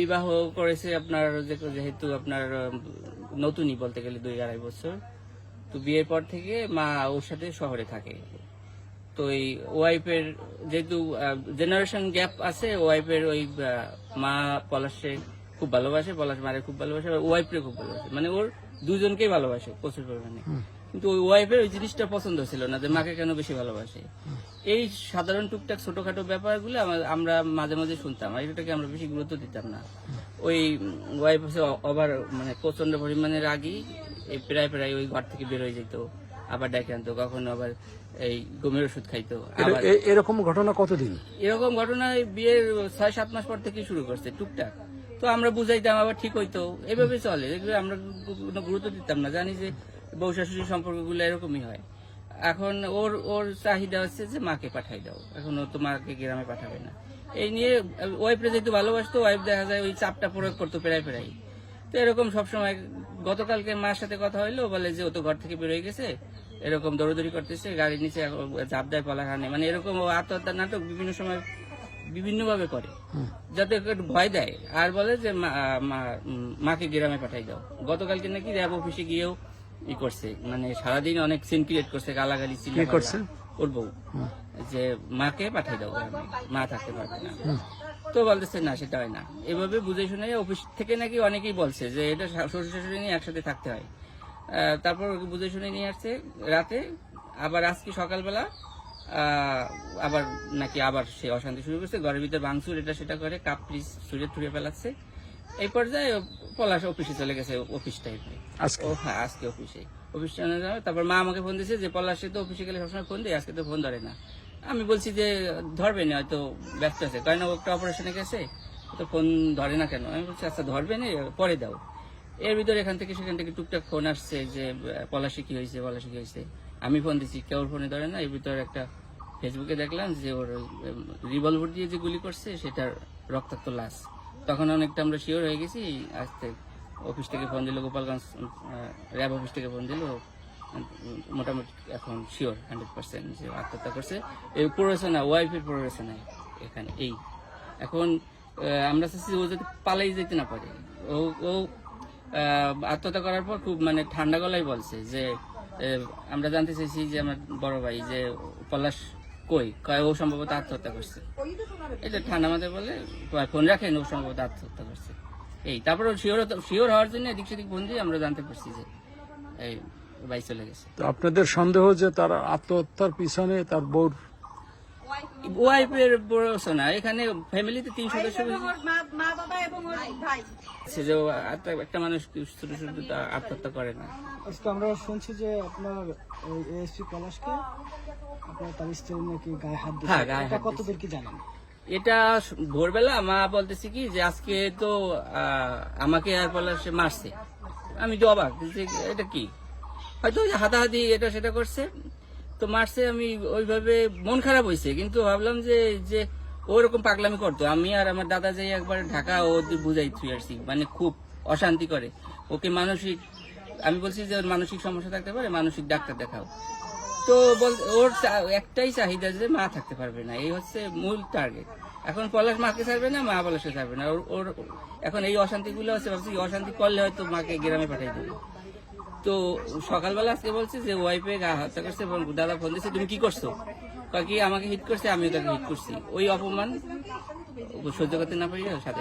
বিবাহ করেছে আপনার যেহেতু আপনার নতুনই বলতে গেলে দুই আড়াই বছর। তো বিয়ের পর থেকে মা ওর সাথে শহরে থাকে। তো এই ওয়াইফের যেহেতু জেনারেশন গ্যাপ আছে, ওয়াইফের ওই মা পলাশে খুব ভালোবাসে, পলাশ মারে খুব ভালোবাসে ওয়াইফরে খুব ভালোবাসে। মানে ওর দুজনকেই ভালোবাসে প্রচুর পরিমাণে। কিন্তু ওই ওয়াইফের ওই জিনিসটা পছন্দ ছিল না যে মাকে কেন বেশি ভালোবাসে? এই সাধারণ টুকটাক ছোটখাটো ব্যাপারগুলো আমরা মাঝে মাঝে শুনতাম আর এটাকে আমরা বেশি গুরুত্ব দিতাম না। ওই ওয়াইফ হচ্ছে ওভার মানে প্রচণ্ড পরিমাণে রাগি এই প্রায় প্রায় ওই ঘর থেকে বের হয়ে যেত আবার ডাকে আনতো কখনো আবার এই ঘুমের ওষুধ খাইতো এরকম ঘটনা কতদিন? এরকম ঘটনা বিয়ের ছয় সাত মাস পর থেকে শুরু করছে টুকটাক। তো আমরা বুঝাইতাম আবার ঠিক হইতো এভাবে চলে। এগুলো আমরা কোনো গুরুত্ব দিতাম না। জানি যে বউ শাশুড়ির সম্পর্কগুলো এরকমই হয়। এখন ওর ওর চাহিদা হচ্ছে যে মাকে পাঠাই দাও। এখন ও তো মাকে গ্রামে পাঠাবে না। এই নিয়ে ওয়াইফরে যেহেতু ভালোবাসতো ওয়াইফ দেখা যায় ওই চাপটা প্রয়োগ করতো প্রায় প্রায়। তো এরকম সবসময় গতকালকে মার সাথে কথা হইল বলে যে ও তো ঘর থেকে বেরোয় গেছে এরকম দৌড়দৌড়ি করতেছে গাড়ির নিচে ঝাপ দেয় পলা খানে মানে এরকম ও আত্মহত্যার নাটক বিভিন্ন সময় বিভিন্ন ভাবে করে যাতে একটু ভয় দেয়। আর বলে যে মাকে গ্রামে পাঠাই দাও। গতকালকে নাকি র্যাব অফিসে গিয়েও ই করছে। মানে সারাদিন অনেক সিন ক্রিয়েট করছে গালাগালি চিল্লা করছে? ওর বউ। যে মাকে পাঠাই দাও মা থাকতে পারবে না। তো বলতেছে না সেটা হয় না। এভাবে বুঝে শুনে অফিস থেকে নাকি অনেকেই বলছে যে এটা শ্বশুর শাশুড়ি নিয়ে একসাথে থাকতে হয়। তারপর ওকে বুঝে শুনে নিয়ে আসছে। রাতে আবার আজকে সকালবেলা আহ, আবার নাকি আবার সে অশান্তি শুরু করছে। ঘরের ভিতরে ভাঙচুর এটা সেটা করে কাপ ছুঁড়ে ছুঁড়ে ফেলাচ্ছে। এই পর্যায়ে পলাশ অফিসে চলে গেছে অফিস টাইপে আজকে? ও হ্যাঁ আজকে অফিসে অফিস তারপর মা আমাকে ফোন দিয়েছে যে পলাশে তো অফিসে গেলে সবসময় ফোন দেয় আজকে তো ফোন ধরে না। আমি বলছি যে ধরবে না হয়তো ব্যস্ত আছে। কারণ একটা অপারেশনে গেছে তো ফোন ধরে না কেন? আমি বলছি আচ্ছা ধরবে না পরে দাও। এর ভিতরে এখান থেকে সেখান থেকে টুকটাক ফোন আসছে যে পলাশে কি হয়েছে পলাশে কি হয়েছে। আমি ফোন দিচ্ছি কেউ ফোনে ধরে না। এর ভিতরে একটা ফেসবুকে দেখলাম যে ওর রিভলভার দিয়ে যে গুলি করছে সেটার রক্তাক্ত লাশ। তখন অনেকটা আমরা শিওর হয়ে গেছি আসতে অফিস থেকে ফোন দিল, গোপালগঞ্জ র্যাব অফিস থেকে ফোন দিল মোটামুটি এখন শিওর হান্ড্রেড পার্সেন্ট যে আত্মহত্যা করছে। এই প্ররোচনা ওয়াইফের প্ররোচনায় এখানে, এই। এখন আমরা চাচ্ছি ও যাতে পালাই যেতে না পারে। ও ও আত্মহত্যা করার পর খুব মানে ঠান্ডা গলায় বলছে যে আমরা জানতে চাইছি যে আমার বড় ভাই যে পলাশ কই? কয় ও সম্ভবত আত্মহত্যা করছে? এটা ঠান্ডা মাথায় বলে ফোন রাখেন ও সম্ভবত আত্মহত্যা করছে। এই, তারপর শিওর শিওর হওয়ার জন্য এদিক সেদিক ফোন দিয়ে আমরা জানতে পারছি যে এই ভাই চলে গেছে। তো আপনাদের সন্দেহ যে তার আত্মহত্যার পিছনে তার বউর ওয়াইফের পড়াশোনা এখানে ফ্যামিলিতে তিন সদস্য মা মা বাবা এবং ওর ভাই। আছে যে একটা মানুষ ছোট ছোট আত্মহত্যা করে না। আজকে আমরা শুনছি যে আপনার এএসপি পলাশকে আপনার তার স্ত্রী নাকি গায়ে হাত দিয়েছে। হ্যাঁ, গায়ে এটা হাত কতদূর কি জানেন? এটা ভোরবেলা মা বলতেছে কি যে আজকে তো আহ, আমাকে আর সে মারছে। আমি তো অবাক এটা কি? হয়তো হাতাহাতি এটা সেটা করছে। তো মারছে, আমি ওইভাবে মন খারাপ হয়েছে কিন্তু ভাবলাম যে যে ওরকম পাগলামি করতো। আমি আর আমার দাদা যাই একবার ঢাকা, ও বুঝাই থুই আসছি মানে খুব অশান্তি করে। ওকে মানসিক, আমি বলছি যে ওর মানসিক সমস্যা থাকতে পারে, মানসিক ডাক্তার দেখাও। তো বল, ওর একটাই চাহিদা যে মা থাকতে পারবে না, এই হচ্ছে মূল টার্গেট এখন পলাশ মাকে ছাড়বে না, মা পলাশে ছাড়বে না। ওর ওর, এখন এই অশান্তিগুলো হচ্ছে, ভাবছি অশান্তি করলে হয়তো মাকে গ্রামে পাঠিয়ে দেবে। তো সকালবেলা আজকে বলছে যে ওয়াইফে গা হত্যা করছে দাদা ফোন দিচ্ছে তুমি কি করছ? কাকি আমাকে হিট করছে, আমিও তাকে হিট করছি। ওই অপমান সহ্য করতে না পারি সাথে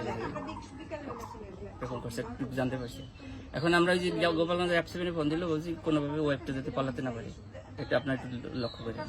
এরকম করছে জানতে পারছি। এখন আমরা ওই যে গোপালগঞ্জ অ্যাপ সেভেনে ফোন দিল, বলছি কোনোভাবে ওয়াইফটা যাতে পালাতে না পারি। এটা আপনার একটু লক্ষ্য করেন।